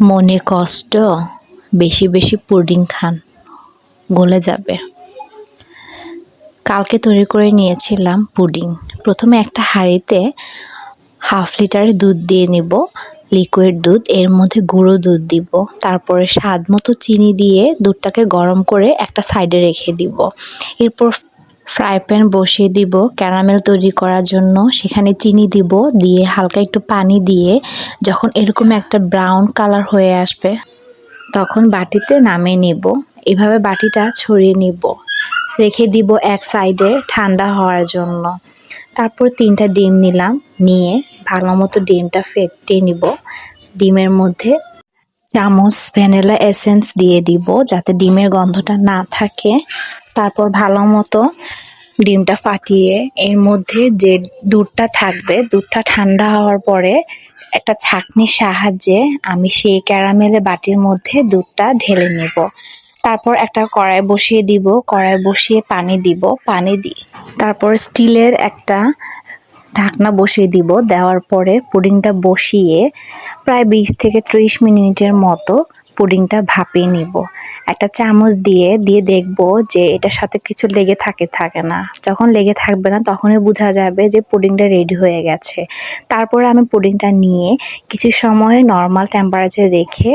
মনে কষ্ট, বেশি বেশি পুডিং খান, গলে যাবে। কালকে তৈরি করে নিয়েছিলাম পুডিং। প্রথমে একটা হাঁড়িতে হাফ লিটার দুধ দিয়ে নিব লিকুইড দুধ, এর মধ্যে গুঁড়ো দুধ দিব, তারপরে স্বাদ মতো চিনি দিয়ে দুধটাকে গরম করে একটা সাইডে রেখে দিব। এরপর ফ্রাই প্যান বসিয়ে দিব, ক্যারামেল তৈরি করার জন্য। সেখানে চিনি দিব, দিয়ে হালকা একটু পানি দিয়ে যখন এরকম একটা ব্রাউন কালার হয়ে আসবে, তখন বাটিতে নামিয়ে নিব। এভাবে বাটিটা ছড়িয়ে নিব। রেখে দিব এক সাইডে ঠান্ডা হওয়ার জন্য। তারপর তিনটা ডিম নিলাম, নিয়ে ভালো মতো ডিমটা ফেটে নিব। ডিমের মধ্যে চামচ ভ্যানিলা এসেন্স দিয়ে দিব যাতে ডিমের গন্ধটা না থাকে। তারপর ভালো মতো ডিমটা ফাটিয়ে এর মধ্যে যে দুধটা থাকবে, দুধটা ঠান্ডা হওয়ার পরে একটা ছাঁকনির সাহায্যে আমি সেই ক্যারামেলের বাটির মধ্যে দুধটা ঢেলে নেব। তারপর একটা কড়াই বসিয়ে দিব, কড়াই বসিয়ে পানি দিব, পানি দি তারপর স্টিলের একটা ঢাকনা বসিয়ে দিব। দেওয়ার পরে পুডিংটা বসিয়ে প্রায় বিশ থেকে ত্রিশ মিনিটের মতো পুডিংটা ভাপিয়ে নিব। একটা চামচ দিয়ে দিয়ে দেখব যে এটার সাথে কিছু লেগে থাকে থাকে না। যখন লেগে থাকবে না, তখনই বোঝা যাবে যে পুডিংটা রেডি হয়ে গেছে। তারপরে আমি পুডিংটা নিয়ে কিছু সময় নর্মাল টেম্পারেচার রেখে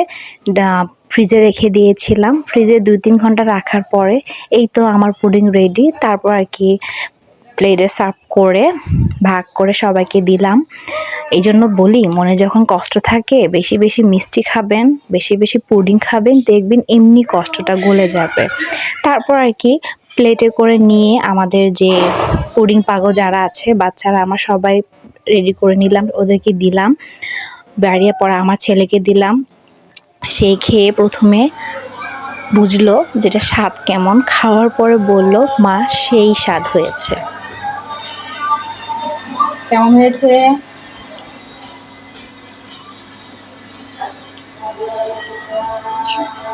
ফ্রিজে রেখে দিয়েছিলাম। ফ্রিজে দুই তিন ঘণ্টা রাখার পরে এই তো আমার পুডিং রেডি। তারপর আর কি প্লেটে সার্ভ করে, ভাগ করে সবাইকে দিলাম। এই জন্য বলি, মনে যখন কষ্ট থাকে, বেশি বেশি মিষ্টি খাবেন, বেশি বেশি পুডিং খাবেন, দেখবেন এমনি কষ্টটা গলে যাবে। তারপর আর কি প্লেটে করে নিয়ে আমাদের যে পুডিং পাগল যারা আছে, বাচ্চারা, আমার সবাই রেডি করে নিলাম, ওদেরকে দিলাম। বাড়িয়ে পরে আমার ছেলেকে দিলাম। সে খেয়ে প্রথমে বুঝলো যেটা স্বাদ কেমন, খাওয়ার পরে বলল, মা, সেই স্বাদ হয়েছে। কেমন হয়েছে?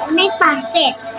অনেক পারফেক্ট